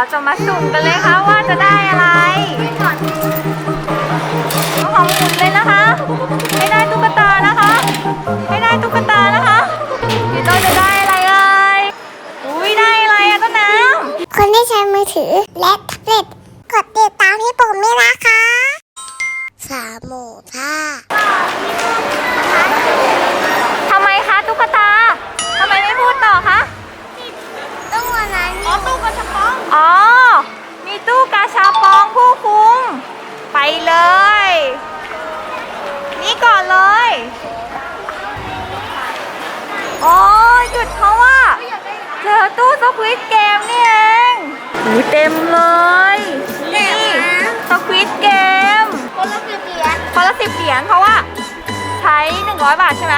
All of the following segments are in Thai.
เราจะมาสุ่มกันเลยค่ะว่าจะได้อะไรเอของหมุนเลยนะคะ ให้ได้ตุ๊กตานะคะ ให้ได้ตุ๊กตานะคะเดี๋ยวเราจะได้อะไรเอ่ยอุ้ยได้อะไรอะต้นน้ำคนที่ใช้มือถือและแท็บเล็ตกดติดตามที่ปุ่มนี้นะคะสามหมู ควิตเกมนี่เองหูเต็มเลยนี่สควิตเกมคนละสิบเหรียญคนละสิบเหรียญเพราะว่า ใช้ 100 บาทใช่ไหม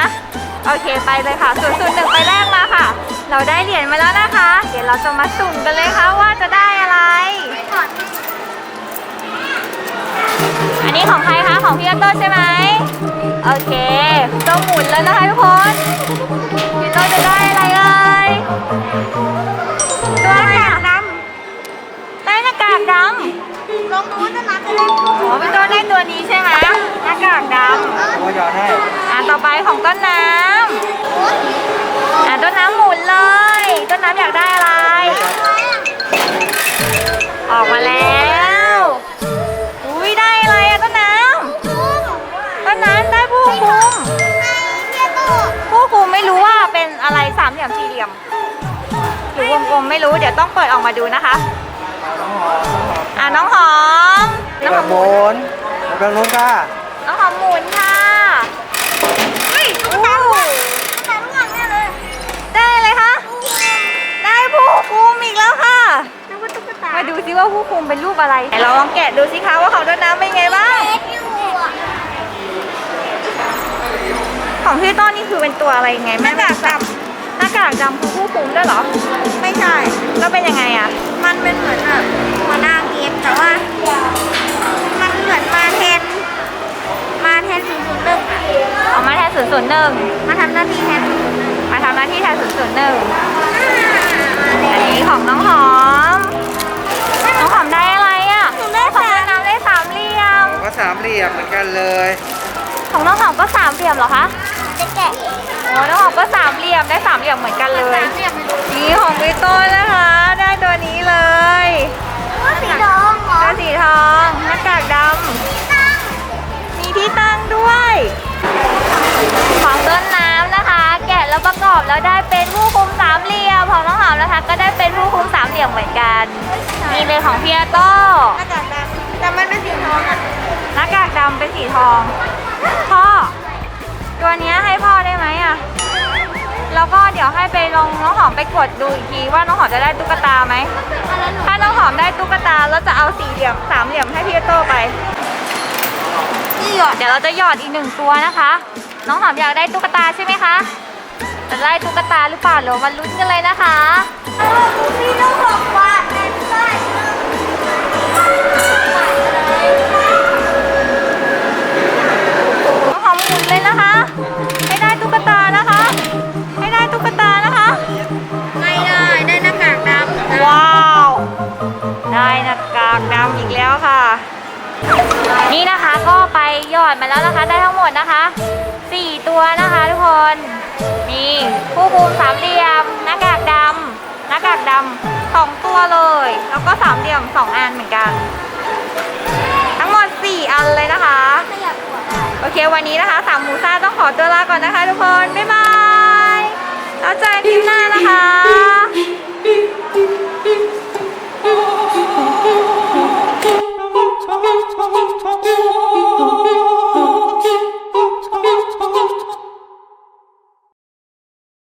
โอเคไปเลยค่ะศูนย์ศูนย์หนึ่งไปแรกมาค่ะ เราได้เหรียญมาแล้วนะคะ เดี๋ยวเราจะมาสุ่มกันเลยค่ะว่าจะได้อะไร อันนี้ของใครคะของพี่อัตโต้ใช่ไหมโอเคต้องหมุนแล้วนะคะทุกคนพี่โต้จะได้ ต้นน้ำอะต้นน้ำหมุนเลย ต้นน้ำอยากได้อะไร ออกมาแล้วอุ้ยได้อะไรอะต้นน้ำต้นน้ำได้ผู้คุมผู้คุมไม่รู้ว่าเป็นอะไรสามเหลี่ยมสี่เหลี่ยมหรือวงกลมไม่รู้เดี๋ยวต้องเปิดออกมาดูนะคะอะน้องหอมน้องแบหอมหหมุมุนนแบบนู้นค่ะ น้องหอมหมุนค่ะเฮ้ยตุ๊กตาลูกได้อะไรคะ ได้ผู้คุมอีกแล้วค่ะ นึกว่าตุ๊กตา มาดูซิว่าผู้คุมเป็นรูปอะไรไหนเราลองแกะดูสิคะว่าของต้นน้ำเป็นไงบ้างเล็กอยู่อะของพี่ต้นนี่คือเป็นตัวอะไรไงแม่หน้ากากดำหน้ากากดำคือผู้คุมด้วยเหรอ ไม่ใช่ แล้วเป็นยังไงอะมันเป็นเหมือนแบบหัวหน้าเกมแต่ว่า มันเหมือนมาแทน มาแทนศูนย์ศูนย์หนึ่งอะออกมาแทนศูนย์ศูนย์หนึ่งมาทำหน้าที่แทนมาทำหน้าที่แทนศูนย์ศูนย์หนึ่ง ยมเหมือนกันเลย ของน้องหอมก็สามเหลี่ยมเหรอคะจะแกะโอ้น้องหอมก็สามเหลี่ยมได้สามเหลี่ยมเหมือนกันเลยเรียบเลยนี่ของพี่ต้นนะคะ ได้ตัวนี้เลยว่าสีทองเหรอตัวสีทองหน้ากากดำมีที่ตั้งด้วย ของต้นน้ำนะคะ แกะแล้วประกอบแล้วได้เป็นผู้คุมสามเหลี่ยมของน้องหอมนะคะ ก็ได้เป็นผู้คุมสามเหลี่ยมเหมือนกันนี่เลยของพี่อาโต้หน้ากากดำแต่มันเป็นสีทองอะ หน้ากากดำเป็นสีทอง พ่อ ตัวเนี้ยให้พ่อได้ไหมอะ แล้วก็เดี๋ยวให้ไปลองน้องหอมไปกดดูอีกทีว่าน้องหอมจะได้ตุ๊กตาไหม ถ้าน้องหอมได้ตุ๊กตาแล้วจะเอาสี่เหลี่ยมสามเหลี่ยมให้พี่โต้ไป นี่หยอดเดี๋ยวเราจะหยอดอีกหนึ่งตัวนะคะ น้องหอมอยากได้ตุ๊กตาใช่ไหมคะ จะได้ตุ๊กตาหรือเปล่าเดี๋ยวมาลุ้นกันเลยนะคะพี่ต้องบอากนำอีกแล้วค่ะ นี่นะคะก็ไปยอดมาแล้วนะคะได้ทั้งหมดนะคะ 4 ตัวนะคะทุกคนนี่ผู้คุมสามเหลี่ยมหน้ากากดำหน้ากากดำสองตัวเลย แล้วก็สามเหลี่ยมสองอันเหมือนกัน ทั้งหมด 4 อันเลยนะคะ โอเควันนี้นะคะสามหมูซาต้องขอตัวลาก่อนนะคะทุกคน บ๊ายบายแล้วเจอกันคลิปหน้านะคะ